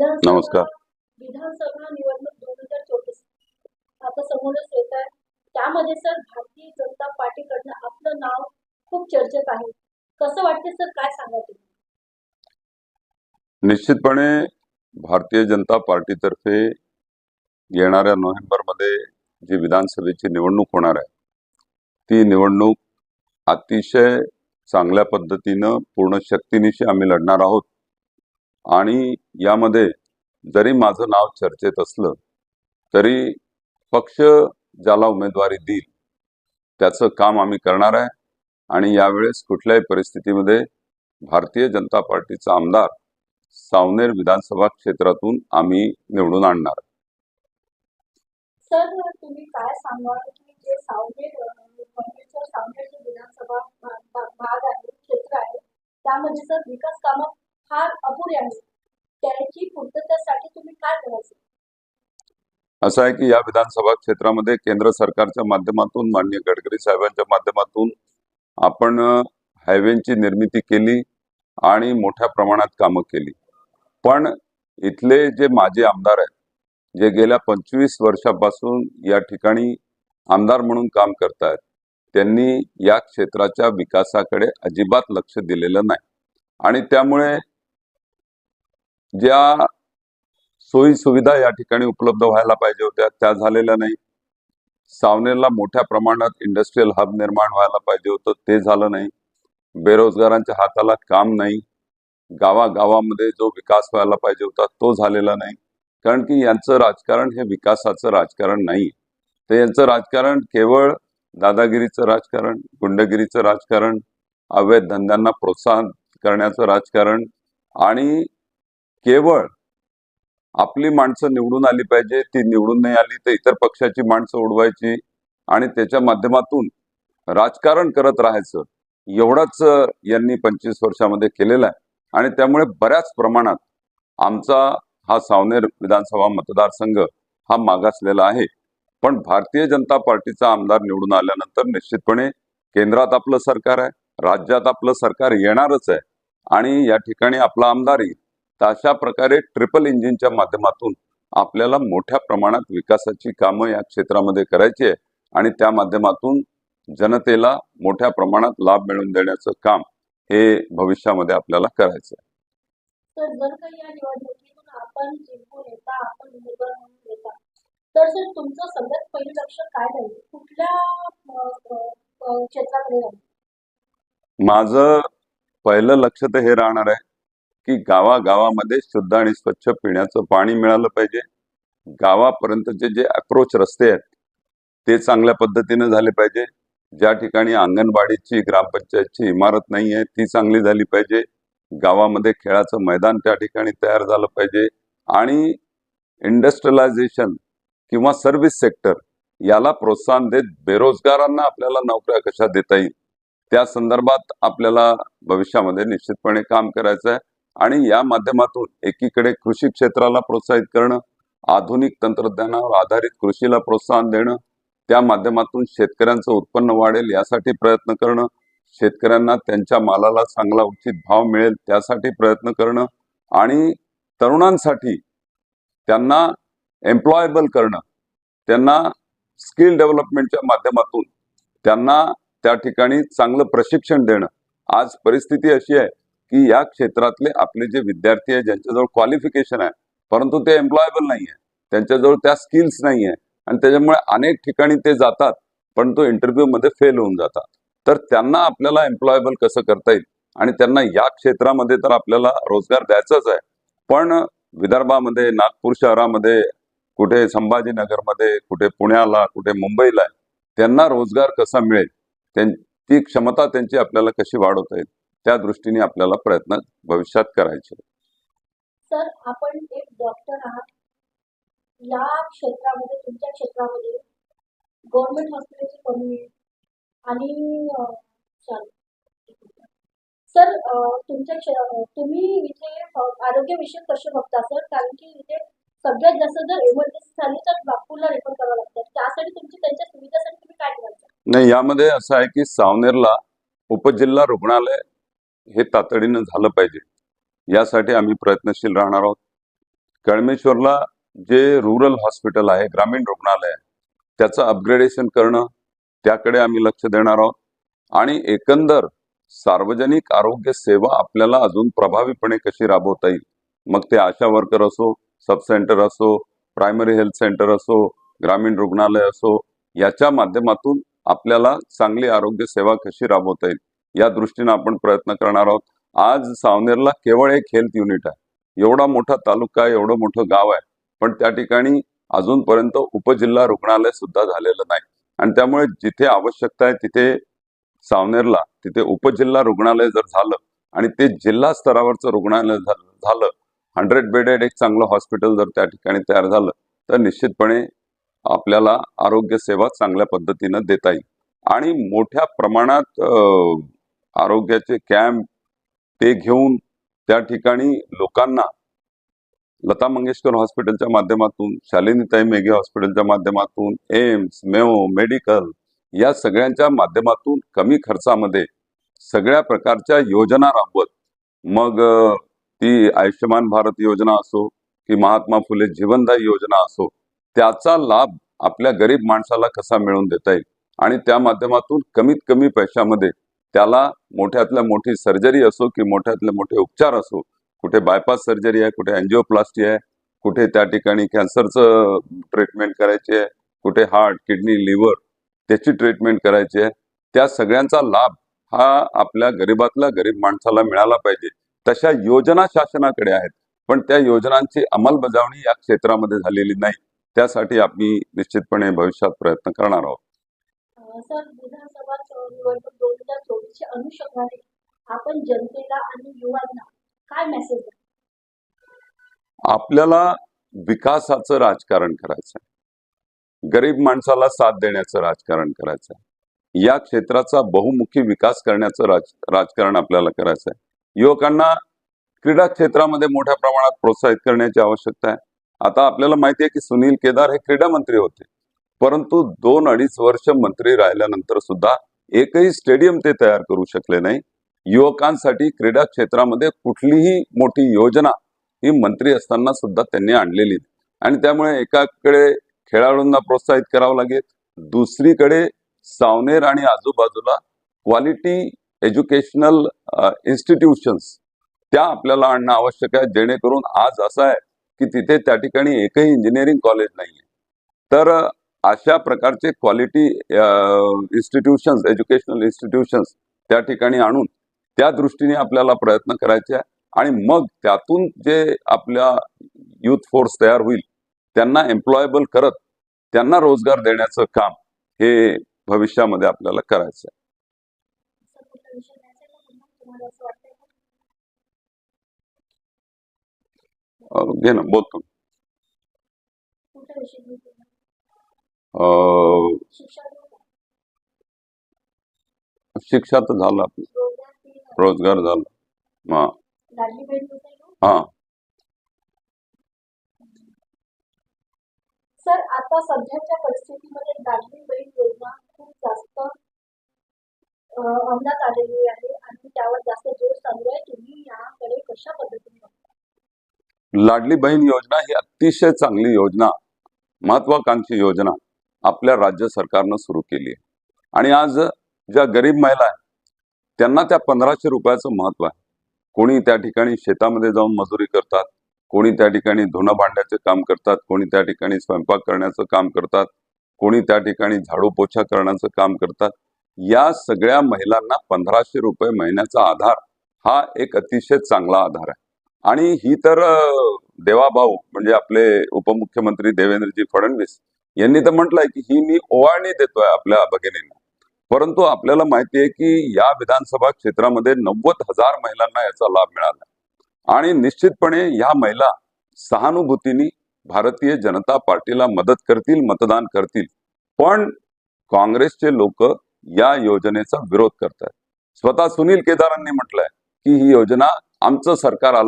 नमस्कार. विधानसभा निवडणूक दोन हजार चोवीस. आता समोरच येत आहे. त्यामध्ये सर भारतीय जनता पार्टीकडनं आपलं नाव खूप चर्चेत आहे. कसं वाटते सर काय सांगा तुम्ही? निश्चितपणे भारतीय जनता पार्टीतर्फे येणाऱ्या नोव्हेंबरमध्ये जी विधानसभेची निवडणूक होणार आहे ती निवडणूक अतिशय चांगल्या पद्धतीनं पूर्ण शक्तीनिशी आम्ही लढणार आहोत. आणि यामध्ये जरी माझं नाव चर्चेत असलं तरी पक्ष ज्याला उमेदवारी देईल त्याचं काम आम्ही करणार आहे. आणि यावेळेस कुठल्याही परिस्थितीमध्ये भारतीय जनता पार्टीचा आमदार सावनेर विधानसभा क्षेत्रातून आम्ही निवडून आणणार. सर तुम्ही काय की जे सावनेर सावनेर विधानसभा भाग आहे क्षेत्र आहे त्यामध्ये सर विकास कामात फार अपुरे आहे त्याची पूर्ततेसाठी तुम्ही काय करायचं? असं आहे की या विधानसभा क्षेत्रामध्ये केंद्र सरकारच्या माध्यमातून माननीय गडकरी साहेबांच्या माध्यमातून आपण हायवेची निर्मिती केली आणि मोठ्या प्रमाणात कामं केली. पण इथले जे माजी आमदार आहेत जे गेल्या पंचवीस वर्षापासून या ठिकाणी आमदार म्हणून काम करतायत त्यांनी या क्षेत्राच्या विकासाकडे अजिबात लक्ष दिलेलं नाही. आणि त्यामुळे ज्या सोयी सुविधा या ठिकाणी उपलब्ध व्हायला पाहिजे होत्या त्या झालेल्या नाही. सावनेरला मोठ्या प्रमाणात इंडस्ट्रीयल हब निर्माण व्हायला पाहिजे होतं ते झालं नाही. बेरोजगारांच्या हाताला काम नाही. गावागावामध्ये जो विकास व्हायला पाहिजे होता तो झालेला नाही. कारण की यांचं राजकारण हे विकासाचं राजकारण नाही. तर यांचं राजकारण केवळ दादागिरीचं राजकारण गुंडगिरीचं राजकारण अवैध धंद्यांना प्रोत्साहन करण्याचं राजकारण आणि केवळ आपली माणसं निवडून आली पाहिजे ती निवडून नाही आली तर इतर पक्षाची माणसं उडवायची आणि त्याच्या माध्यमातून राजकारण करत राहायचं. एवढाच यांनी पंचवीस वर्षामध्ये केलेलं आहे. आणि त्यामुळे बऱ्याच प्रमाणात आमचा हा सावनेर विधानसभा मतदारसंघ हा मागासलेला आहे. पण भारतीय जनता पार्टीचा आमदार निवडून आल्यानंतर निश्चितपणे केंद्रात आपलं सरकार आहे राज्यात आपलं सरकार येणारच आहे. आणि या ठिकाणी आपला आमदार येईल तर अशा प्रकारे ट्रिपल इंजिनच्या माध्यमातून आपल्याला मोठ्या प्रमाणात विकासाची कामं या क्षेत्रामध्ये करायची आहे. आणि त्या माध्यमातून जनतेला मोठ्या प्रमाणात लाभ मिळवून देण्याचं काम हे भविष्यामध्ये आपल्याला करायचं आहे. तर सर तुमचं सगळ्यात पहिलं लक्ष काय राहील? कुठल्या क्षेत्राकडे राहील? माझं पहिलं लक्ष तर हे राहणार आहे की गावागावामध्ये शुद्ध आणि स्वच्छ पिण्याचं पाणी मिळालं पाहिजे. गावापर्यंतचे जे अप्रोच रस्ते आहेत ते चांगल्या पद्धतीने झाले पाहिजे. ज्या ठिकाणी अंगणवाडीची ग्रामपंचायतची इमारत नाही आहे ती चांगली झाली पाहिजे. गावामध्ये खेळाचं मैदान त्या ठिकाणी तयार झालं पाहिजे. आणि इंडस्ट्रियलायझेशन किंवा सर्व्हिस सेक्टर याला प्रोत्साहन देत बेरोजगारांना आपल्याला नोकऱ्या कशा देता येईल? त्या संदर्भात आपल्याला भविष्यामध्ये निश्चितपणे काम करायचं आहे. आणि या माध्यमातून एकीकडे कृषी क्षेत्राला प्रोत्साहित करणं आधुनिक तंत्रज्ञानावर आधारित कृषीला प्रोत्साहन देणं त्या माध्यमातून शेतकऱ्यांचं उत्पन्न वाढेल यासाठी प्रयत्न करणं शेतकऱ्यांना त्यांच्या मालाला चांगला उचित भाव मिळेल त्यासाठी प्रयत्न करणं आणि तरुणांसाठी त्यांना एम्प्लॉयबल करणं त्यांना स्किल डेव्हलपमेंटच्या माध्यमातून त्यांना त्या ठिकाणी चांगलं प्रशिक्षण देणं. आज परिस्थिती अशी आहे की या क्षेत्रातले आपले जे विद्यार्थी आहे ज्यांच्याजवळ क्वालिफिकेशन आहे परंतु ते एम्प्लॉयबल नाही आहे त्यांच्याजवळ त्या स्किल्स नाही आहे आणि त्याच्यामुळे अनेक ठिकाणी ते जातात पण तो इंटरव्ह्यूमध्ये फेल होऊन जातात. तर त्यांना आपल्याला एम्प्लॉयबल कसं करता येईल? आणि त्यांना या क्षेत्रामध्ये तर आपल्याला रोजगार द्यायचाच आहे. पण विदर्भामध्ये नागपूर शहरामध्ये कुठे संभाजीनगरमध्ये कुठे पुण्याला कुठे मुंबईला त्यांना रोजगार कसा मिळेल? त्यां- ती क्षमता त्यांची आपल्याला कशी वाढवता येईल? त्या दृष्टीने आपल्याला प्रयत्न भविष्यात करायचे. सर आपण एक डॉक्टर आहात. या क्षेत्रामध्ये तुमच्या क्षेत्रामध्ये गव्हर्नमेंट हॉस्पिटलची कमी आणि. सर तुमच्या तुम्ही इथे आरोग्यविषयक कसे बघता सर. कारण की इथे सगळ्यात जास्त जर इमर्जन्सी झाली तर नागपूरला रेफर करावं लागतं. त्यासाठी तुमची त्यांच्या सुविधासाठी तुम्ही काय करायचं? नाही यामध्ये असं आहे की सावनेरला उपजिल्हा रुग्णालय हे तातडीनं झालं पाहिजे. यासाठी आम्ही प्रयत्नशील राहणार आहोत. कळमेश्वरला जे रुरल हॉस्पिटल आहे ग्रामीण रुग्णालय आहे त्याचं अपग्रेडेशन करणं त्याकडे आम्ही लक्ष देणार आहोत. आणि एकंदर सार्वजनिक आरोग्य सेवा आपल्याला अजून प्रभावीपणे कशी राबवता येईल? मग ते आशा वर्कर असो सब सेंटर असो प्रायमरी हेल्थ सेंटर असो ग्रामीण रुग्णालय असो याच्या माध्यमातून आपल्याला चांगली आरोग्य सेवा कशी राबवता येईल? या दृष्टीने आपण प्रयत्न करणार आहोत. आज सावनेरला केवळ एक हेल्थ युनिट आहे. एवढा मोठा तालुका आहे एवढं मोठं गाव आहे. पण त्या ठिकाणी अजूनपर्यंत उपजिल्हा रुग्णालय सुद्धा झालेलं नाही. आणि त्यामुळे जिथे आवश्यकता आहे तिथे सावनेरला तिथे उपजिल्हा रुग्णालय जर झालं आणि ते जिल्हा स्तरावरचं रुग्णालय झालं हंड्रेड बेडेड एक चांगलं हॉस्पिटल जर त्या ठिकाणी तयार झालं तर निश्चितपणे आपल्याला आरोग्य सेवा चांगल्या पद्धतीनं देता येईल. आणि मोठ्या प्रमाणात आरोग्याचे कॅम्प ते घेऊन त्या ठिकाणी लोकांना लता मंगेशकर हॉस्पिटलच्या माध्यमातून शालिनीताई मेघे हॉस्पिटलच्या माध्यमातून एम्स मेओ मेडिकल या सगळ्यांच्या माध्यमातून कमी खर्चामध्ये सगळ्या प्रकारच्या योजना राबवत. मग ती आयुष्यमान भारत योजना असो की महात्मा फुले जीवनदायी योजना असो त्याचा लाभ आपल्या गरीब माणसाला कसा मिळवून देता येईल? आणि त्या माध्यमातून कमीत कमी पैशामध्ये त्याला मोठ्यातल्या मोठी सर्जरी असो की मोठ्यातले मोठे उपचार असो कुठे बायपास सर्जरी आहे कुठे अँजिओप्लास्टी आहे कुठे त्या ठिकाणी कॅन्सरचं ट्रीटमेंट करायची आहे कुठे हार्ट किडनी लिव्हर त्याची ट्रीटमेंट करायची आहे. त्या सगळ्यांचा लाभ हा आपल्या गरीबातल्या गरीब माणसाला मिळाला पाहिजे. तशा योजना शासनाकडे आहेत पण त्या योजनांची अंमलबजावणी या क्षेत्रामध्ये झालेली नाही. त्यासाठी आम्ही निश्चितपणे भविष्यात प्रयत्न करणार आहोत. सर विधानसभा निवडणूक दोन हजार चोवीसच्या अनुषंगाने आपण जनतेला आणि युवांना काय मेसेज आपल्याला विकासाचं राजकारण करायचं आहे. गरीब माणसाला साथ देण्याचं राजकारण करायचं आहे. या क्षेत्राचा बहुमुखी विकास करण्याचं राज राजकारण आपल्याला करायचं आहे. युवकांना क्रीडा क्षेत्रामध्ये मोठ्या प्रमाणात प्रोत्साहित करण्याची आवश्यकता आहे. आता आपल्याला माहिती आहे की सुनील केदार हे क्रीडा मंत्री होते. परंतु दोन अडीच वर्ष मंत्री राहिल्यानंतर सुद्धा एकही स्टेडियम ते तयार करू शकले नाही. युवकांसाठी क्रीडा क्षेत्रामध्ये कुठलीही मोठी योजना ही मंत्री असताना सुद्धा त्यांनी आणलेली आणि त्यामुळे एकाकडे खेळाडूंना प्रोत्साहित करावं लागेल दुसरीकडे सावनेर आणि आजूबाजूला क्वालिटी एज्युकेशनल इन्स्टिट्यूशन्स त्या आपल्याला आणणं आवश्यक आहे जेणेकरून आज असं आहे की तिथे त्या ठिकाणी एकही इंजिनिअरिंग कॉलेज नाहीये. तर अशा प्रकारचे क्वालिटी इन्स्टिट्यूशन्स एज्युकेशनल इन्स्टिट्यूशन्स त्या ठिकाणी आणून त्या दृष्टीने आपल्याला प्रयत्न करायचे आहे. आणि मग त्यातून जे आपल्या युथ फोर्स तयार होईल त्यांना एम्प्लॉयबल करत त्यांना रोजगार देण्याचं काम हे भविष्यामध्ये आपल्याला करायचं आहे. घे ना बोलतो. शिक्षा? तर झालं. आपलं रोज़गार झाला. हा. लाडली बहीण योजना सर आता सध्याच्या परिस्थितीमध्ये लाडली बहीण योजना खूप जास्त अंमलात आलेली आहे आणि त्यावर जास्त ज़ोर चालू आहे. तुम्ही याकडे कशा पद्धतीने लाडली बहीण योजना ही अतिशय चांगली योजना महत्वाकांक्षी योजना. आपल्या राज्य सरकारनं सुरू केली आहे. आणि आज ज्या गरीब महिला आहेत त्यांना त्या पंधराशे रुपयाचं महत्त्व आहे. कोणी त्या ठिकाणी शेतामध्ये जाऊन मजुरी करतात कोणी त्या ठिकाणी धुणं भांड्याचे काम करतात कोणी त्या ठिकाणी स्वयंपाक करण्याचं काम करतात कोणी त्या ठिकाणी झाडू पोछा करण्याचं काम करतात. या सगळ्या महिलांना पंधराशे रुपये महिन्याचा आधार हा एक अतिशय चांगला आधार आहे. आणि ही तर देवाभाऊ म्हणजे आपले उपमुख्यमंत्री देवेंद्रजी फडणवीस यांनी तर म्हटलंय की ही मी ओवाळणी देतोय आपल्या भगिनींना. परंतु आपल्याला माहिती आहे की या विधानसभा क्षेत्रामध्ये नव्वद हजार महिलांना याचा लाभ मिळाला. आणि निश्चितपणे या महिला सहानुभूतीने भारतीय जनता पार्टीला मदत करतील मतदान करतील. पण काँग्रेसचे लोक या योजनेचा विरोध करतात स्वतः सुनील केदारांनी म्हटलंय की ही योजना आमचं सरकार आलं